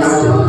Cristo.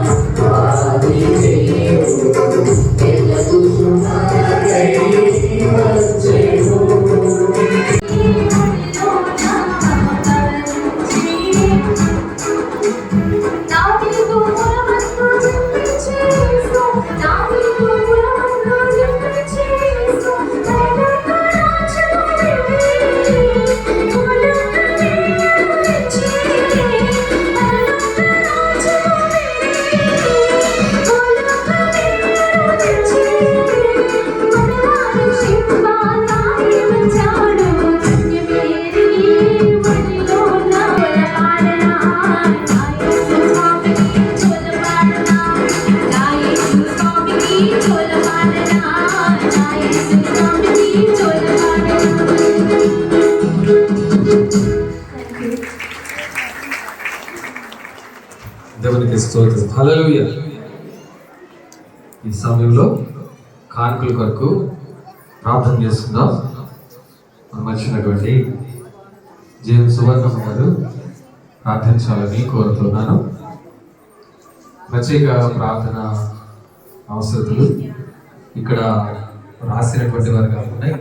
దేవునికి స్తోత్రం ఈ సమయంలో కార్కుల కొరకు ప్రార్థన చేసుకుందాం మనం వచ్చినటువంటి జేమ్ సువర్ణమ్మ గారు ప్రార్థించాలని కోరుతున్నాను. ప్రత్యేక ప్రార్థన అవసరతలు ఇక్కడ రాసినటువంటి వర్గాలు ఉన్నాయి.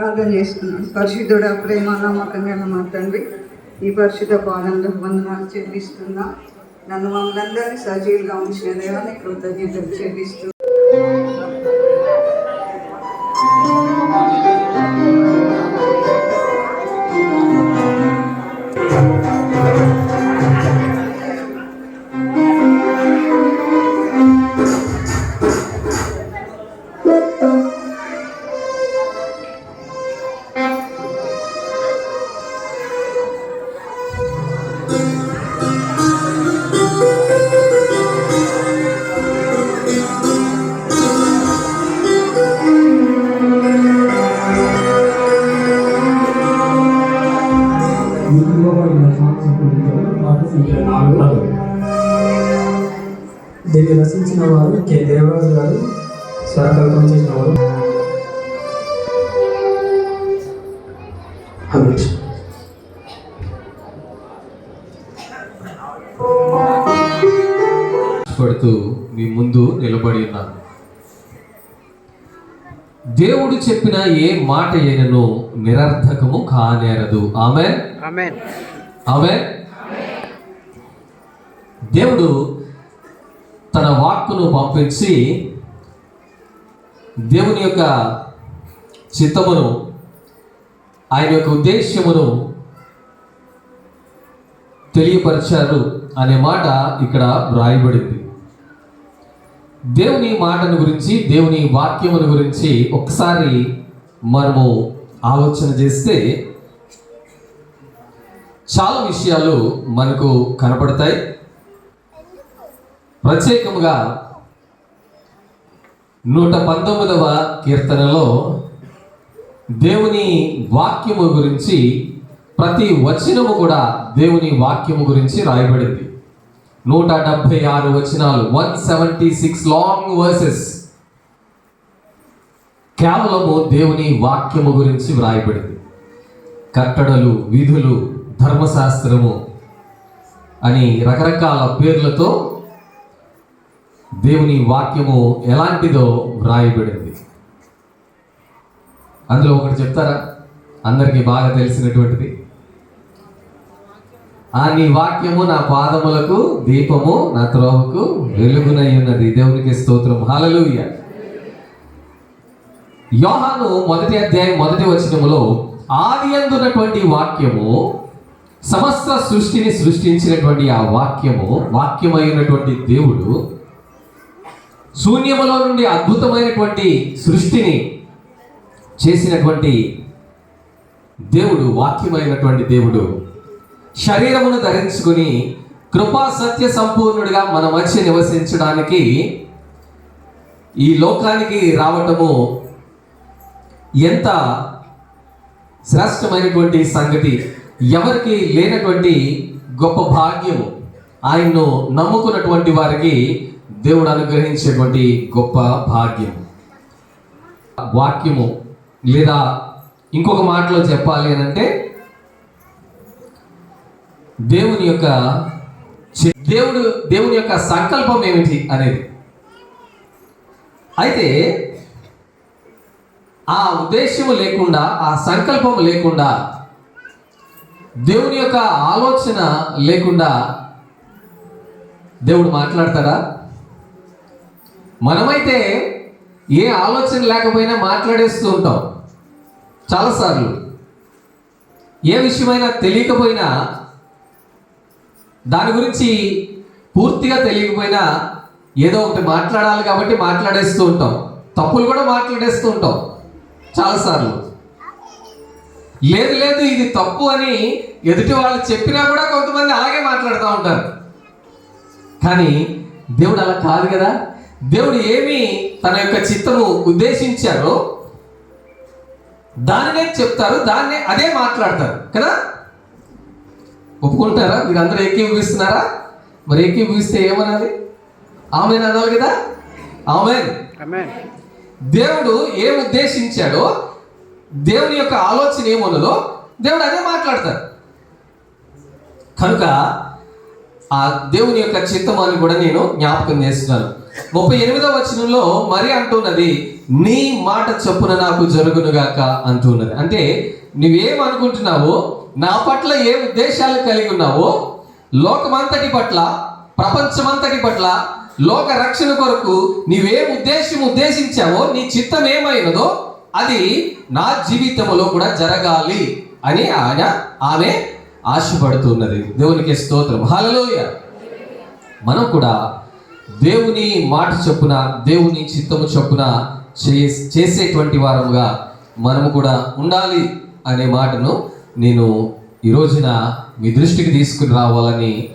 ప్రార్థన చేస్తున్నాను పరిశుద్ధుడ ప్రేమ నమ్మకంగా మా తండ్రి ఈ పరిశుద్ధ పాదంలో వందనాలు చెల్లిస్తున్నా. నన్ను మమ్మల్ని అందరినీ సజీవులుగా ఉంచిన దేవాన్ని కృతజ్ఞతలు చెల్లిస్తూ గారు స్వరకల్పన చేసిన వారు హమీష్ పడుతూ మీ ముందు నిలబడి ఉన్నాను. దేవుడు చెప్పిన ఏ మాట అయినను నిరర్థకము కానేరదు. ఆమె ఆమె దేవుడు తన వాక్కును పంపించి దేవుని యొక్క చిత్తమును ఆయన యొక్క ఉద్దేశ్యమును తెలియపరిచారు అనే మాట ఇక్కడ వ్రాయబడింది. దేవుని మాటను గురించి దేవుని వాక్యమును గురించి ఒకసారి మనము ఆలోచన చేస్తే చాలా విషయాలు మనకు కనపడతాయి. ప్రత్యేకముగా నూట పంతొమ్మిదవ కీర్తనలో దేవుని వాక్యము గురించి ప్రతి వచనము కూడా దేవుని వాక్యము గురించి రాయబడింది. నూట డెబ్భై ఆరు వచనాలు one seventy six long verses కేవలము దేవుని వాక్యము గురించి వ్రాయబడింది. కట్టడలు విధులు ధర్మశాస్త్రము అని రకరకాల పేర్లతో దేవుని వాక్యము ఎలాంటిదో వ్రాయబడింది. అందులో ఒకటి చెప్తారా? అందరికీ బాగా తెలిసినటువంటిది. ఆ నీ వాక్యము నా పాదములకు దీపము నా త్రోవకు వెలుగునై ఉన్నది. దేవునికి స్తోత్రం. హల్లెలూయా. యోహాను మొదటి అధ్యాయం మొదటి వచనములో ఆది అందున్నటువంటి వాక్యము సమస్త సృష్టిని సృష్టించినటువంటి ఆ వాక్యము వాక్యమైనటువంటి దేవుడు శూన్యములో నుండి అద్భుతమైనటువంటి సృష్టిని చేసినటువంటి దేవుడు వాక్యమైనటువంటి దేవుడు. శరీరమును ధరించుకుని కృపా సత్య సంపూర్ణుడిగా మన మధ్య నివసించడానికి ఈ లోకానికి రావటము ఎంత శ్రేష్టమైనటువంటి సంగతి. ఎవరికి లేనటువంటి గొప్ప భాగ్యము. ఆయన్ను నమ్ముకున్నటువంటి వారికి దేవుడు అనుగ్రహించేటువంటి గొప్ప భాగ్యం. వాక్యము లేదా ఇంకొక మాటలో చెప్పాలి అని అంటే దేవుని యొక్క దేవుడు దేవుని యొక్క సంకల్పం ఏమిటి అనేది. అయితే ఆ ఉద్దేశము లేకుండా ఆ సంకల్పం లేకుండా దేవుని యొక్క ఆలోచన లేకుండా దేవుడు మాట్లాడతాడా? మనమైతే ఏ ఆలోచన లేకపోయినా మాట్లాడేస్తూ ఉంటాం. చాలాసార్లు. ఏ విషయమైనా తెలియకపోయినా దాని గురించి పూర్తిగా తెలియకపోయినా ఏదో ఒకటి మాట్లాడాలి కాబట్టి మాట్లాడేస్తూ ఉంటాం. తప్పులు కూడా మాట్లాడేస్తూ ఉంటాం. చాలాసార్లు. లేదు లేదు ఇది తప్పు అని ఎదుటి వాళ్ళు చెప్పినా కూడా కొంతమంది అలాగే మాట్లాడుతూ ఉంటారు. కానీ దేవుడు అలా కాదు కదా? దేవుడు ఏమి తన యొక్క చిత్తము ఉద్దేశించారో దానినే చెప్తారు దాన్నే అదే మాట్లాడతారు కదా? ఒప్పుకుంటారా? మీరు అందరూ ఏకీభవిస్తున్నారా? మరి ఏకీభవిస్తే ఏమనాలి? ఆమె అనాలి కదా? ఆమె దేవుడు ఏం ఉద్దేశించాడో దేవుని యొక్క ఆలోచన ఏమున్నదో దేవుడు అదే మాట్లాడతారు కనుక ఆ దేవుని యొక్క చిత్తమాన్ని కూడా నేను జ్ఞాపకం చేస్తున్నాను. ముప్పై ఎనిమిదో వచనంలో మరి అంటున్నది నీ మాట చొప్పున నాకు జరుగునుగాక అంటున్నది. అంటే నువ్వేం అనుకుంటున్నావో నా పట్ల ఏ ఉద్దేశాలు కలిగి ఉన్నావో లోకమంతటి పట్ల ప్రపంచమంతటి పట్ల లోక రక్షణ కొరకు నీవేం ఉద్దేశం ఉద్దేశించావో నీ చిత్తం ఏమైనదో అది నా జీవితంలో కూడా జరగాలి అని ఆయన ఆమె ఆశపడుతున్నది. దేవునికి స్తోత్రం. హాలలోయ మనం కూడా దేవుని మాట చొప్పున దేవుని చిత్తము చొప్పున చే- చేసేటువంటి వారముగా మనము కూడా ఉండాలి అనే మాటను నేను ఈ రోజున మీ దృష్టికి తీసుకుని రావాలని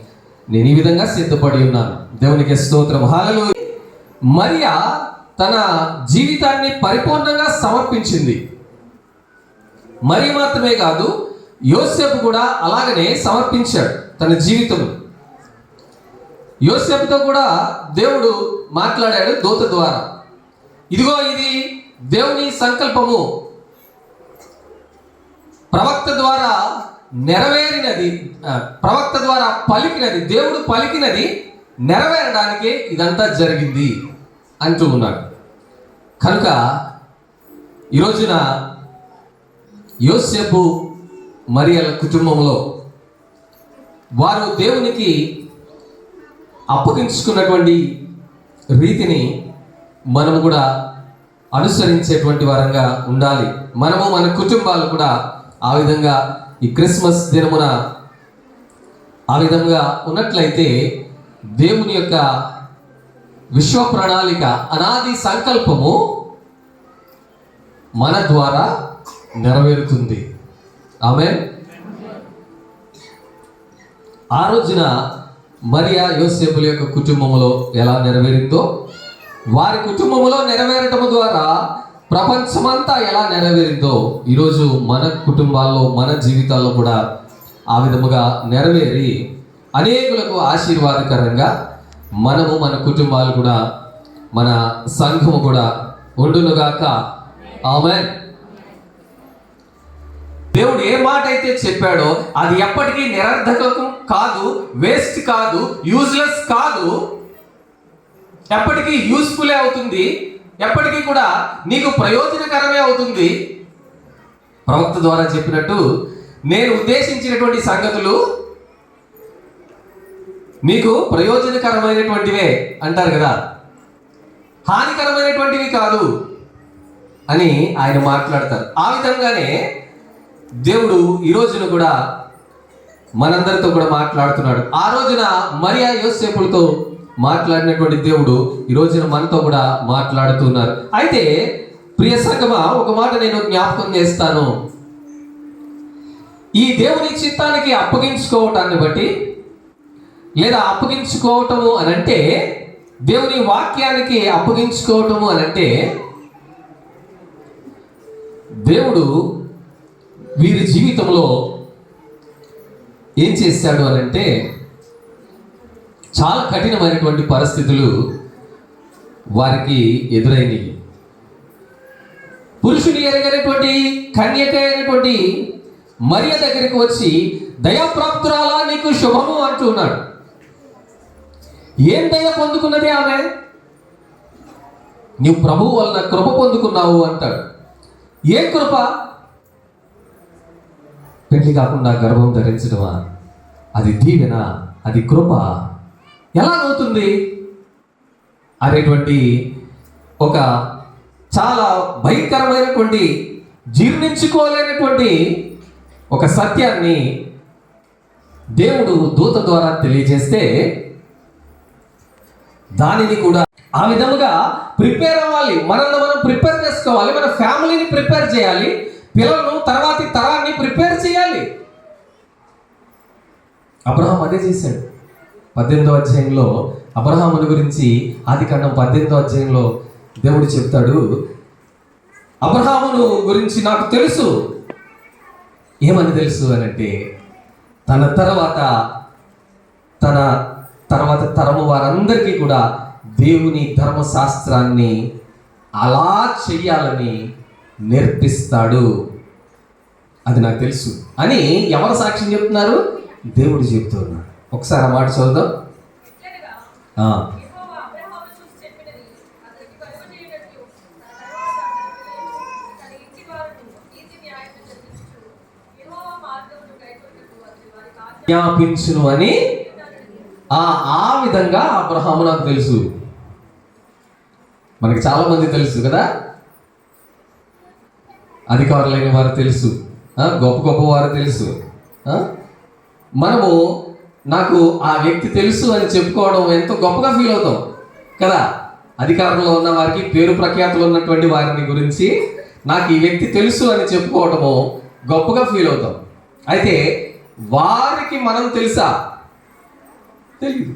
నేను ఈ విధంగా సిద్ధపడి ఉన్నాను. దేవునికి స్తోత్రం. హాలలో మరియా తన జీవితాన్ని పరిపూర్ణంగా సమర్పించింది. మరి మాత్రమే కాదు యోసేపు కూడా అలాగనే సమర్పించాడు తన జీవితం యోసేపుతో కూడా దేవుడు మాట్లాడాడు దూత ద్వారా. ఇదిగో ఇది దేవుని సంకల్పము. ప్రవక్త ద్వారా నెరవేరినది ప్రవక్త ద్వారా పలికినది దేవుడు పలికినది నెరవేరడానికి ఇదంతా జరిగింది అంటూ ఉన్నాడు. కనుక ఈ రోజున యోసేపు మరియల కుటుంబంలో వారు దేవునికి అప్పగించుకున్నటువంటి రీతిని మనము కూడా అనుసరించేటువంటి వారంగా ఉండాలి. మనము మన కుటుంబాలు కూడా ఆ విధంగా ఈ క్రిస్మస్ దినమున ఆ విధంగా ఉన్నట్లయితే దేవుని యొక్క విశ్వ ప్రణాళిక అనాది సంకల్పము మన ద్వారా నెరవేరుతుంది. ఆమె ఆ రోజున మరియా యోసేపుల యొక్క కుటుంబంలో ఎలా నెరవేరిందో? వారి కుటుంబంలో నెరవేరటం ద్వారా ప్రపంచమంతా ఎలా నెరవేరిందో ఈరోజు మన కుటుంబాల్లో మన జీవితాల్లో కూడా ఆ విధముగా నెరవేరి అనేకులకు ఆశీర్వాదకరంగా మనము మన కుటుంబాలు కూడా మన సంఘము కూడా ఉండునుగాక. ఆమె దేవుడు ఏ మాట అయితే చెప్పాడో అది ఎప్పటికీ నిరర్ధకం కాదు వేస్ట్ కాదు యూజ్లెస్ కాదు. ఎప్పటికీ యూస్ఫుల్ అవుతుంది ఎప్పటికీ కూడా నీకు ప్రయోజనకరమే అవుతుంది. ప్రవక్త ద్వారా చెప్పినట్టు నేను ఉద్దేశించినటువంటి సంగతులు మీకు ప్రయోజనకరమైనటువంటివే అంటారు కదా. హానికరమైనటువంటివి కాదు అని ఆయన మాట్లాడతారు. ఆ విధంగానే దేవుడు ఈ రోజున కూడా మనందరితో కూడా మాట్లాడుతున్నాడు. ఆ రోజున మరియా యోసేపులతో మాట్లాడినటువంటి దేవుడు ఈ రోజున మనతో కూడా మాట్లాడుతున్నారు. అయితే ప్రియ సంగమా ఒక మాట నేను జ్ఞాపకం చేస్తాను. ఈ దేవుని చిత్తానికి అప్పగించుకోవటాన్ని బట్టి లేదా అప్పగించుకోవటము అని అంటే దేవుని వాక్యానికి అప్పగించుకోవటము అని అంటే దేవుడు వీరి జీవితంలో ఏం చేశాడు అని అంటే చాలా కఠినమైనటువంటి పరిస్థితులు వారికి ఎదురైనవి. పురుషుని ఎరగనటువంటి కన్యక అయినటువంటి మరియ దగ్గరికి వచ్చి దయాప్రాప్తురాలా నీకు శుభము అంటున్నాడు ఏం దయ పొందుకున్నది ఆమె? నీవు ప్రభువు వలన కృప పొందుకున్నావు అంటాడు. ఏ కృప? పెళ్ళి కాకుండా గర్భం ధరించడమా అది దీవెన అది కృప. ఎలాగవుతుంది అనేటువంటి ఒక చాలా భయంకరమైనటువంటి జీర్ణించుకోలేనటువంటి ఒక సత్యాన్ని దేవుడు దూత ద్వారా తెలియజేస్తే దానిని కూడా ఆ విధముగా ప్రిపేర్ అవ్వాలి. మనల్ని మనం ప్రిపేర్ చేసుకోవాలి. మన ఫ్యామిలీని ప్రిపేర్ చేయాలి. పిల్లలను తర్వాతి తరాన్ని ప్రిపేర్ చేయాలి. అబ్రహాం అదే చేశాడు. పద్దెనిమిదో అధ్యాయంలో అబ్రహాముని గురించి ఆది కాండం పద్దెనిమిదో అధ్యాయంలో దేవుడు చెప్తాడు అబ్రహామును గురించి నాకు తెలుసు. ఏమని తెలుసు అని అంటే తన తర్వాత తన తర్వాత తరము వారందరికీ కూడా దేవుని ధర్మశాస్త్రాన్ని అలా చెయ్యాలని నేర్పిస్తాడు. అది నాకు తెలుసు. అని ఎవరు సాక్ష్యం చెప్తున్నారు? దేవుడు చెప్తున్నాడు ఒకసారి ఆ మాట చదువుదాం. జ్ఞాపించును అని ఆ ఆ విధంగా అబ్రహాము నాకు తెలుసు. మనకి చాలా మంది తెలుసు కదా? అధికారులైన వారు తెలుసు. గొప్ప గొప్ప వారు తెలుసు. మనము నాకు ఆ వ్యక్తి తెలుసు అని చెప్పుకోవడం ఎంతో గొప్పగా ఫీల్ అవుతాం. కదా? అధికారంలో ఉన్న వారికి పేరు ప్రఖ్యాతులు ఉన్నటువంటి వారిని గురించి నాకు ఈ వ్యక్తి తెలుసు అని చెప్పుకోవటము గొప్పగా ఫీల్ అవుతాం. అయితే వారికి మనం తెలుసా? తెలియదు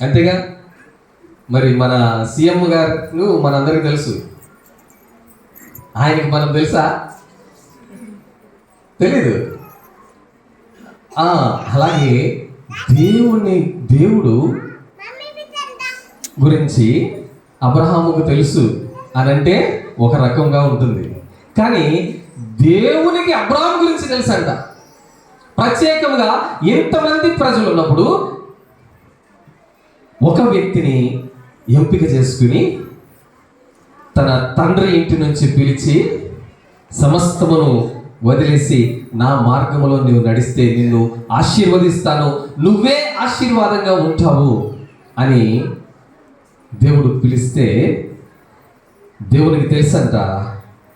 అంతేగా? మరి మన సీఎం గారు మనందరికీ తెలుసు. ఆయనకి మనం తెలుసా? తెలీదు. ఆ, అలాగే దేవుని దేవుడు గురించి అబ్రహాముకు తెలుసు అని అంటే ఒక రకంగా ఉంటుంది. కానీ దేవునికి అబ్రహాం గురించి తెలుసంట. ప్రత్యేకంగా ఎంతమంది ప్రజలు ఉన్నప్పుడు ఒక వ్యక్తిని ఎంపిక చేసుకుని తన తండ్రి ఇంటి నుంచి పిలిచి సమస్తమును వదిలేసి నా మార్గంలో నువ్వు నడిస్తే నిన్ను ఆశీర్వదిస్తాను. నువ్వే ఆశీర్వాదంగా ఉంటావు అని దేవుడు పిలిస్తే దేవునికి తెలుసంట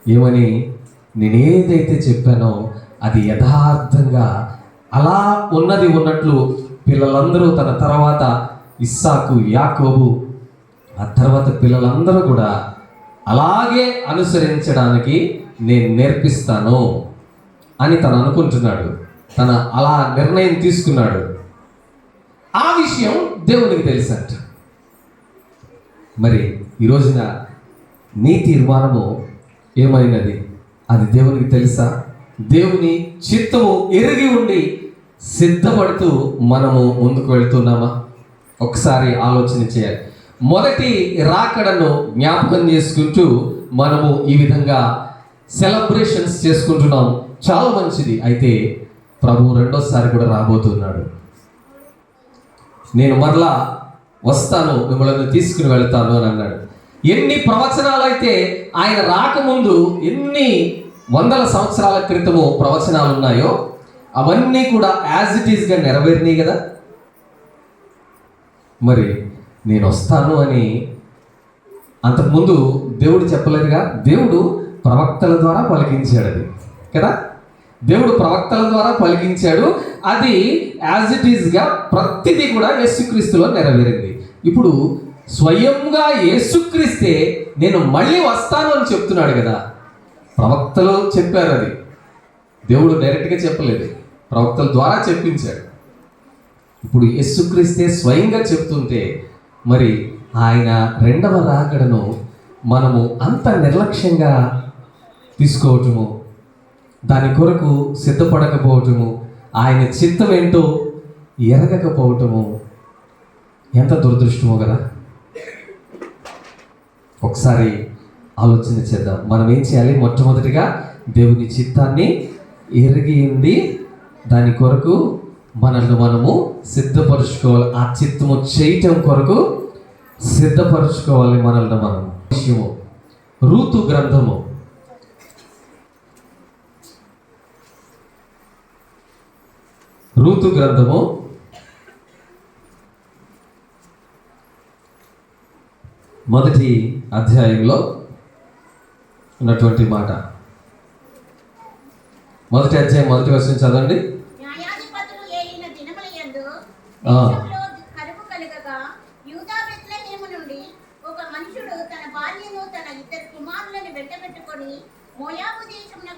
ఏమని? నేనేదైతే చెప్పానో అది యథార్థంగా అలా ఉన్నది ఉన్నట్లు పిల్లలందరూ తన తర్వాత ఇస్సాకు యాకోబు ఆ తర్వాత పిల్లలందరూ కూడా అలాగే అనుసరించడానికి నేను నేర్పిస్తాను. అని తను అనుకుంటున్నాడు. తన అలా నిర్ణయం తీసుకున్నాడు. ఆ విషయం దేవునికి తెలుసంట. మరి ఈ రోజున నీ తీర్మానము ఏమైనది? అది దేవునికి తెలుసా? దేవుని చిత్తము ఎరిగి ఉండి సిద్ధపడుతూ మనము ముందుకు వెళ్తున్నామా? ఒకసారి ఆలోచన చేయాలి. మొదటి రాకడను జ్ఞాపకం చేసుకుంటూ మనము ఈ విధంగా సెలబ్రేషన్స్ చేసుకుంటున్నాం. చాలా మంచిది. అయితే ప్రభు రెండోసారి కూడా రాబోతున్నాడు. నేను మరలా వస్తాను మిమ్మల్ని తీసుకుని వెళ్తాను అని అన్నాడు. ఎన్ని ప్రవచనాలు అయితే ఆయన రాకముందు ఎన్ని వందల సంవత్సరాల క్రితము ప్రవచనాలు ఉన్నాయో అవన్నీ కూడా యాజ్ ఇట్ ఈస్గా నెరవేరినాయి కదా. మరి నేను వస్తాను అని అంతకుముందు దేవుడు చెప్పలేదుగా? దేవుడు ప్రవక్తల ద్వారా పలికించాడు అది కదా? దేవుడు ప్రవక్తల ద్వారా పలికించాడు. అది యాజ్ ఇట్ ఈస్గా ప్రతిదీ కూడా యేసుక్రీస్తులో నెరవేరింది. ఇప్పుడు స్వయంగా యేసుక్రీస్తే నేను మళ్ళీ వస్తాను అని చెప్తున్నాడు కదా. ప్రవక్తలు చెప్పారు అది. దేవుడు డైరెక్ట్గా చెప్పలేదు. ప్రవక్తల ద్వారా చెప్పించాడు. ఇప్పుడు యేసుక్రీస్తే స్వయంగా చెప్తుంటే మరి ఆయన రెండవ రాకడను మనము అంత నిర్లక్ష్యంగా తీసుకోవటము దాని కొరకు సిద్ధపడకపోవటము ఆయన చిత్తం ఏంటో ఎరగకపోవటము ఎంత దురదృష్టమో కదా. ఒకసారి ఆలోచన చేద్దాం. మనం ఏం చేయాలి? మొట్టమొదటిగా దేవుని చిత్తాన్ని ఎరిగి ఉండి దాని కొరకు మనల్ని మనము సిద్ధపరచుకోవాలి. ఆ చిత్తము చేయటం కొరకు సిద్ధపరచుకోవాలి మనల్ని మనం విషయము. ఋతు గ్రంథము. ఋతు గ్రంథము. మొదటి అధ్యాయంలో ఉన్నటువంటి మాట. మొదటి అధ్యాయం మొదటి వర్షం చదవండి. మోయాబు దేశమున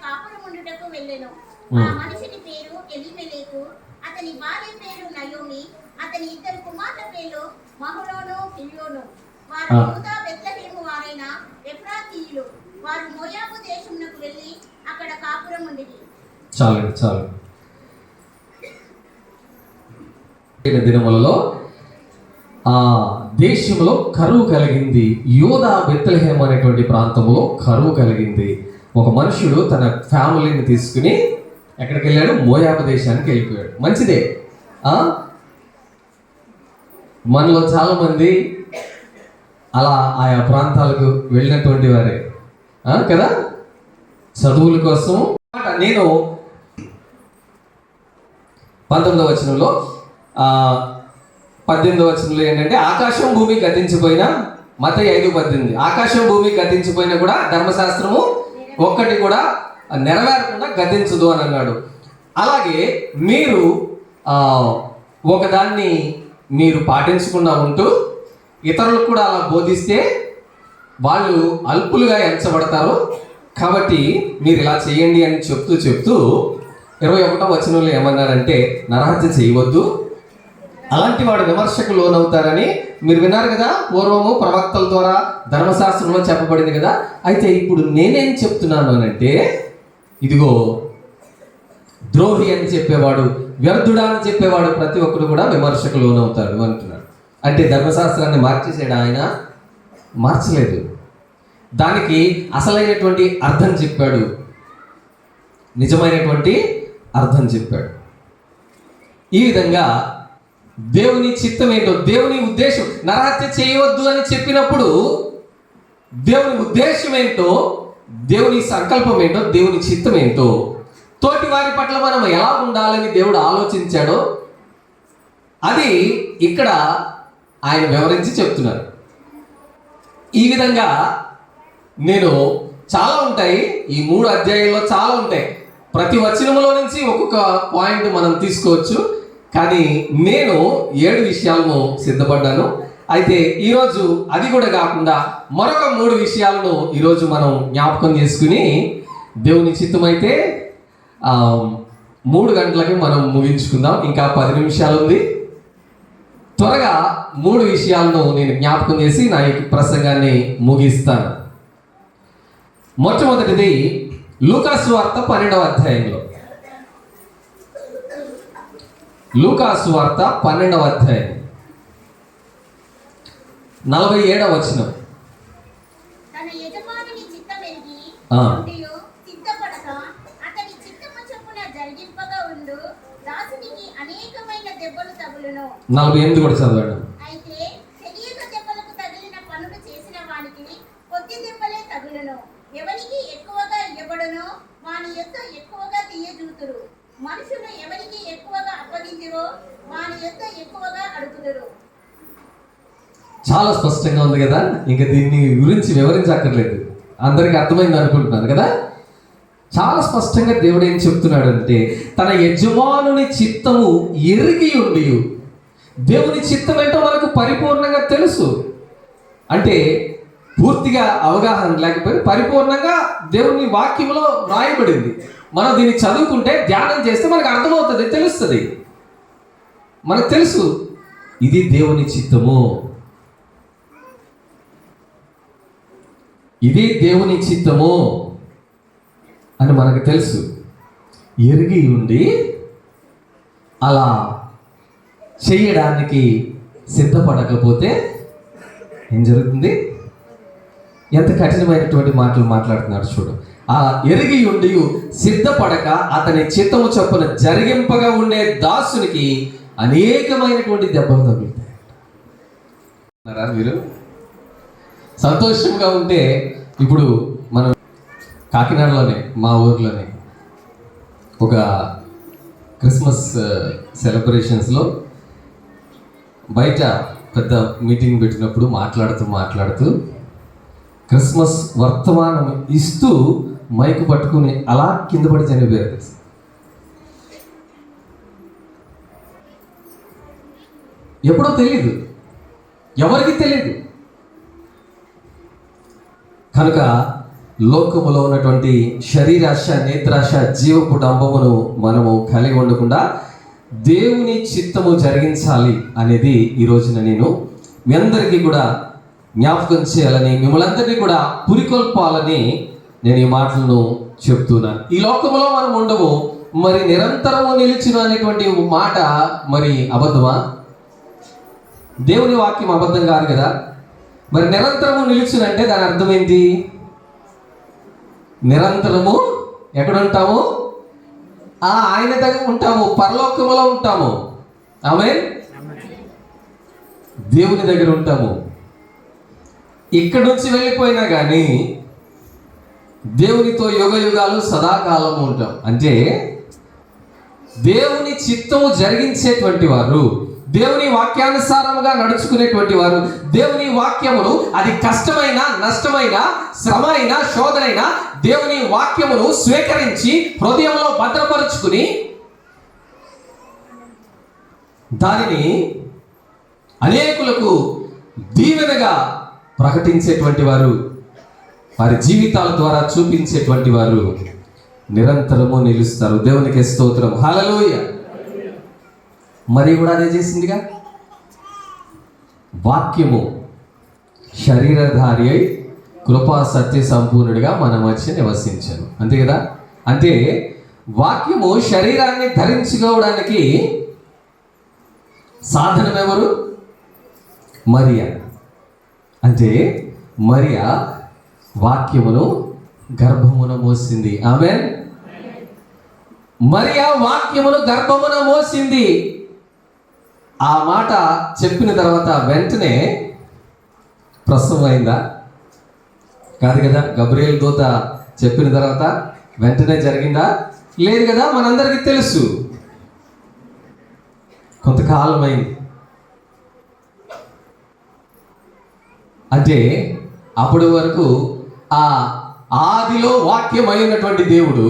వెళ్ళెను. ఆ. మనిషిని పేరు ఎలిమెలేకు అతని భార్య పేరు నయోమి. అతని ఇద్దరు పేర్లు మహులోను కిల్యోను వారు. యూదా బెత్లహేము వారైన ఎఫ్రాతీయులు. వారు మోయాబు దేశమునకు వెళ్ళి అక్కడ కాపురం ఉండిరి. చాలండి చాలు దినములలో ఆ దేశంలో కరువు కలిగింది. యోధా బెత్తలహేమ అనేటువంటి ప్రాంతంలో కరువు కలిగింది. ఒక మనుషుడు తన ఫ్యామిలీని తీసుకుని ఎక్కడికి వెళ్ళాడు మోయాబ దేశానికి వెళ్ళిపోయాడు. మంచిదే. మనలో చాలామంది అలా ఆయా ప్రాంతాలకు వెళ్ళినటువంటి వారే. కదా? చదువుల కోసం. నేను పంతొమ్మిదవ వచనంలో ఆ, పద్దెనిమిదవ వచనంలో ఏంటంటే ఆకాశం భూమి గతించిపోయినా మత ఐదు పద్దెనిమిది. ఆకాశం భూమి గతించిపోయినా కూడా ధర్మశాస్త్రము ఒక్కటి కూడా నెరవేరకుండా గతించదు అని అన్నాడు. అలాగే మీరు ఒకదాన్ని మీరు పాటించకుండా ఉంటూ ఇతరులకు కూడా అలా బోధిస్తే వాళ్ళు అల్పులుగా ఎంచబడతారు. కాబట్టి మీరు ఇలా చేయండి అని చెప్తూ చెప్తూ ఇరవై ఒకటో వచనంలో ఏమన్నారంటే నరహత్య చేయవద్దు. అలాంటి వాడు విమర్శకు లోనవుతారని మీరు విన్నారు కదా పూర్వము ప్రవక్తల ద్వారా ధర్మశాస్త్రంలో చెప్పబడింది కదా. అయితే ఇప్పుడు నేనేం చెప్తున్నాను అంటే ఇదిగో ద్రోహి అని చెప్పేవాడు వ్యర్థుడా అని చెప్పేవాడు ప్రతి ఒక్కరు కూడా విమర్శకు లోనవుతాడు అంటున్నాడు అంటే ధర్మశాస్త్రాన్ని మార్చేసాడు ఆయన మార్చలేదు. దానికి అసలైనటువంటి అర్థం చెప్పాడు. నిజమైనటువంటి అర్థం చెప్పాడు. ఈ విధంగా దేవుని చిత్తం ఏంటో దేవుని ఉద్దేశం నరహత్య చేయవద్దు అని చెప్పినప్పుడు దేవుని ఉద్దేశం ఏంటో దేవుని సంకల్పం ఏంటో దేవుని చిత్తం ఏంటో తోటి వారి పట్ల మనం ఎలా ఉండాలని దేవుడు ఆలోచించాడో అది ఇక్కడ ఆయన వివరించి చెప్తున్నారు. ఈ విధంగా నేను చాలా ఉంటాయి ఈ మూడు అధ్యాయంలో చాలా ఉంటాయి. ప్రతి వచనములో నుంచి ఒక్కొక్క పాయింట్ మనం తీసుకోవచ్చు కానీ నేను ఏడు విషయాలను సిద్ధపడ్డాను. అయితే ఈరోజు అది కూడా కాకుండా మరొక మూడు విషయాలను ఈరోజు మనం జ్ఞాపకం చేసుకుని దేవుని చిత్తమైతే మూడు గంటలకి మనం ముగించుకుందాం. ఇంకా పది నిమిషాలు ఉంది. త్వరగా మూడు విషయాలను నేను జ్ఞాపకం చేసి నా యొక్క ప్రసంగాన్ని ముగిస్తాను. మొట్టమొదటిది లూకాసు వార్త పన్నెండవ అధ్యాయంలో. లూకాసు వార్త పన్నెండవ అధ్యాయం నలభై ఏడవ వచనం తన యజమానుని చిత్తమెరిగి ఆ. ఉండియు సిద్ధపడక అతని చిత్తము చొప్పున జరిగింపగా ఉండు దాసునికి అనేకమైన దెబ్బలు తగులును. నలభై ఎనిమిది కూడా చదవండి. అయితే తెలియక దెబ్బలకు తగిలిన పనులు చేసిన వానికి కొద్ది దెబ్బలే తగులును. ఎవరికి ఎక్కువగా ఇవ్వబడునో వాని యొక్క ఎక్కువగా తీయజూతురు. మనుషులు ఎవరికి ఎక్కువగా అప్పగించురో వాని యొక్క ఎక్కువగా అడుగుదురు. చాలా స్పష్టంగా ఉంది కదా. ఇంకా దీన్ని గురించి వివరించక్కర్లేదు. అందరికీ అర్థమైంది అనుకుంటున్నాను కదా. చాలా స్పష్టంగా దేవుడు ఏం చెప్తున్నాడంటే తన యజమానుని చిత్తము ఎరిగి ఉండి దేవుని చిత్తం ఏంటో మనకు పరిపూర్ణంగా తెలుసు. అంటే పూర్తిగా అవగాహన లేకపోతే పరిపూర్ణంగా దేవుని వాక్యంలో రాయబడింది మనం దీన్ని చదువుకుంటే ధ్యానం చేస్తే మనకు అర్థమవుతుంది తెలుస్తుంది. మనకు తెలుసు ఇది దేవుని చిత్తము. ఇదే దేవుని చిత్తము అని మనకు తెలుసు. ఎరిగి ఉండి అలా చేయడానికి సిద్ధపడకపోతే ఏం జరుగుతుంది? ఎంత కఠినమైనటువంటి మాటలు మాట్లాడుతున్నాడు చూడు. ఆ ఎరిగి ఉండి సిద్ధపడక అతని చిత్తము చొప్పున జరిగింపగా ఉండే దాసునికి అనేకమైనటువంటి దెబ్బలు తగులుతాయి మీరు? సంతోషంగా ఉంటే ఇప్పుడు మనం కాకినాడలోనే మా ఊర్లోనే ఒక క్రిస్మస్ సెలబ్రేషన్స్లో బయట పెద్ద మీటింగ్ పెట్టినప్పుడు మాట్లాడుతూ మాట్లాడుతూ క్రిస్మస్ వర్తమానం ఇస్తూ మైకు పట్టుకుని అలా కింద పడి చనిపోయారు ఎప్పుడో తెలియదు ఎవరికి తెలియదు కనుక లోకములో ఉన్నటువంటి శరీరాశ నేత్రాశ జీవపు డంబమును మనము కలిగి ఉండకుండా దేవుని చిత్తము జరిగించాలి అనేది ఈ రోజున నేను మీ అందరికీ కూడా జ్ఞాపకం చేయాలని మిమ్మల్ని అందరినీ కూడా పురికొల్పాలని నేను ఈ మాటలను చెప్తున్నాను. ఈ లోకంలో మనం ఉండవు. మరి నిరంతరము నిలిచిన అనేటువంటి మాట మరి అబద్ధమా? దేవుని వాక్యం అబద్ధం కాదు కదా. మరి నిరంతరము నిలుచునంటే దాని అర్థం ఏంటి నిరంతరము ఎక్కడ ఉంటాము ఆ ఆయన దగ్గర ఉంటాము పరలోకములో ఉంటాము. ఆమె దేవుని దగ్గర ఉంటాము. ఇక్కడ నుంచి వెళ్ళిపోయినా కానీ దేవునితో యుగ యుగాలు సదాకాలము ఉంటాం. అంటే దేవుని చిత్తము జరిగించేటువంటి వారు దేవుని వాక్యానుసారముగా నడుచుకునేటువంటి వారు. దేవుని వాక్యమును అది కష్టమైన నష్టమైన శ్రమ అయినా శోధనైనా దేవుని వాక్యమును స్వీకరించి హృదయంలో భద్రపరుచుకుని దానిని అనేకులకు దీవెనగా ప్రకటించేటువంటి వారు వారి జీవితాల ద్వారా చూపించేటువంటి వారు నిరంతరము నిలుస్తారు. దేవునికి స్తోత్రం. హలలోయ మరి కూడా అదే చేసిందిగా? వాక్యము శరీరధారి అయి కృపా సత్య సంపూర్ణుడిగా మన మధ్య నివసించను. అంతే కదా? అంటే వాక్యము శరీరాన్ని ధరించుకోవడానికి సాధనం ఎవరు మరియా. అంటే మరియా వాక్యమును గర్భమున మోసింది. ఆమె మరియా వాక్యమును గర్భమున మోసింది. ఆ మాట చెప్పిన తర్వాత వెంటనే ప్రసవం అయిందా కాదు కదా గబ్రియల్ దూత చెప్పిన తర్వాత వెంటనే జరిగిందా? లేదు కదా మనందరికీ తెలుసు. కొంతకాలం అయింది అంటే అప్పటి వరకు ఆ ఆదిలో వాక్యం అయినటువంటి దేవుడు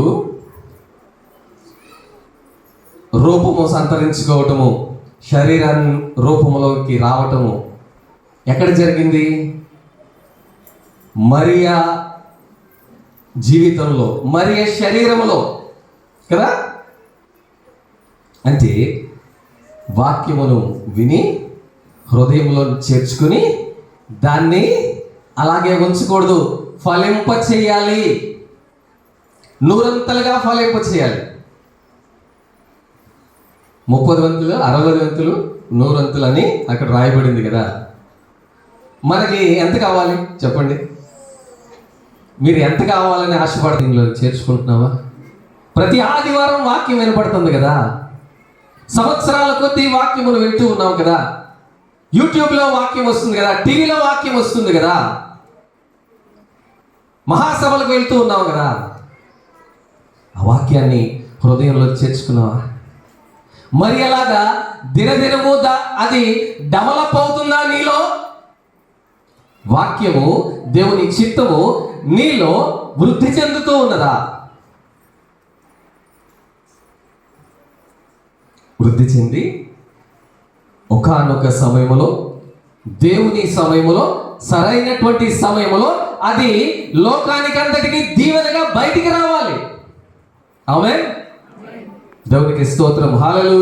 రూపము సంతరించుకోవటము శరీరం రూపంలోకి రావటము ఎక్కడ జరిగింది? మరియా జీవితంలో మరియ శరీరములో కదా? అంటే వాక్యమును విని హృదయంలో చేర్చుకుని దాన్ని అలాగే ఉంచకూడదు. ఫలింప చేయాలి నూరంతలుగా ఫలింప చేయాలి ముప్పది వంతులు అరవై వంతులు నూరంతులు అని అక్కడ రాయబడింది కదా. మనకి ఎంత కావాలి? చెప్పండి. మీరు ఎంత కావాలని ఆశపడి ఇందులో చేర్చుకుంటున్నావా? ప్రతి ఆదివారం వాక్యం వినపడుతుంది కదా. సంవత్సరాల కొద్దీ వాక్యములు వింటూ ఉన్నాం కదా. యూట్యూబ్లో వాక్యం వస్తుంది కదా. టీవీలో వాక్యం వస్తుంది కదా. మహాసభలకు వెళ్తూ ఉన్నాం కదా. ఆ వాక్యాన్ని హృదయంలో చేర్చుకున్నావా? మరి అలాగా దినదినము దా- అది డెవలప్ అవుతుందా నీలో? వాక్యము దేవుని చిత్తము నీలో వృద్ధి చెందుతూ ఉన్నదా? వృద్ధి చెంది ఒకానొక సమయములో దేవుని సమయములో సరైనటువంటి సమయములో అది లోకానికంతటికి దీవెనగా బయటికి రావాలి. ఆమె దేవునికి స్తోత్రం. హాలలు